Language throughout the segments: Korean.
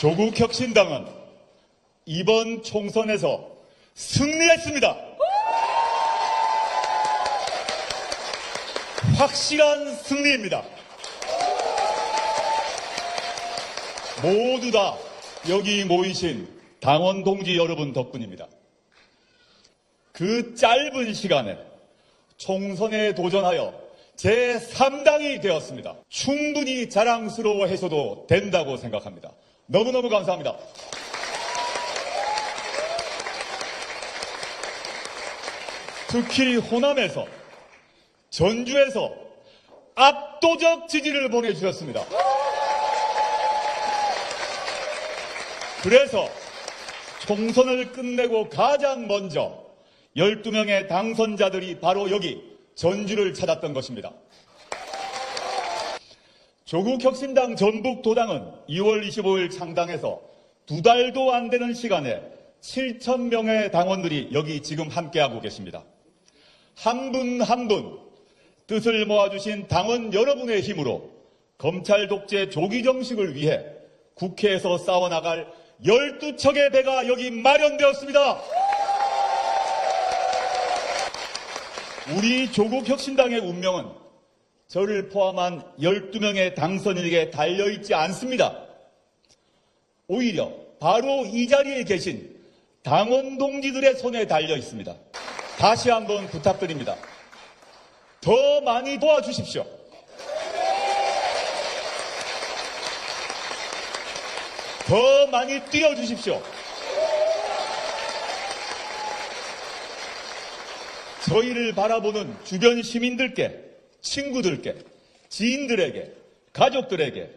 조국 혁신당은 이번 총선에서 승리했습니다. 확실한 승리입니다. 모두 다 여기 모이신 당원 동지 여러분 덕분입니다. 그 짧은 시간에 총선에 도전하여 제3당이 되었습니다. 충분히 자랑스러워 해서도 된다고 생각합니다. 너무너무 감사합니다. 특히 호남에서 전주에서 압도적 지지를 보내주셨습니다. 그래서 총선을 끝내고 가장 먼저 12명의 당선자들이 바로 여기 전주를 찾았던 것입니다. 조국 혁신당 전북 도당은 2월 25일 창당해서 두 달도 안 되는 시간에 7천 명의 당원들이 여기 지금 함께하고 계십니다. 한 분 한 분 뜻을 모아주신 당원 여러분의 힘으로 검찰 독재 조기 정식을 위해 국회에서 싸워나갈 12척의 배가 여기 마련되었습니다. 우리 조국 혁신당의 운명은 저를 포함한 12명의 당선인에게 달려있지 않습니다. 오히려 바로 이 자리에 계신 당원 동지들의 손에 달려 있습니다. 다시 한번 부탁드립니다. 더 많이 도와주십시오. 더 많이 뛰어주십시오. 저희를 바라보는 주변 시민들께, 친구들께, 지인들에게, 가족들에게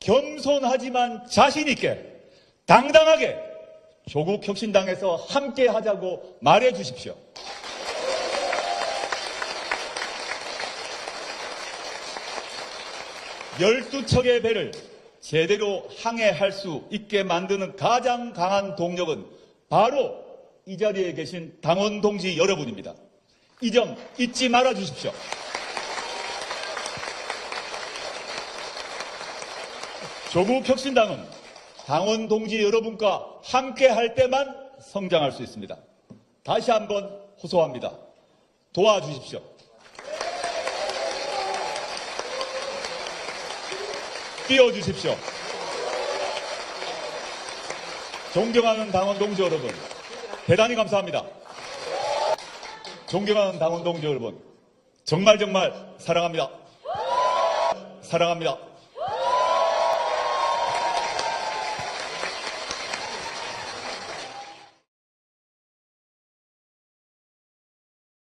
겸손하지만 자신있게, 당당하게 조국 혁신당에서 함께 하자고 말해 주십시오. 열두 척의 배를 제대로 항해할 수 있게 만드는 가장 강한 동력은 바로 이 자리에 계신 당원 동지 여러분입니다. 이 점 잊지 말아 주십시오. 조국혁신당은 당원 동지 여러분과 함께 할 때만 성장할 수 있습니다. 다시 한번 호소합니다. 도와주십시오. 뛰어주십시오. 존경하는 당원 동지 여러분, 대단히 감사합니다. 존경하는 당원 동지 여러분, 정말 정말 사랑합니다. 사랑합니다.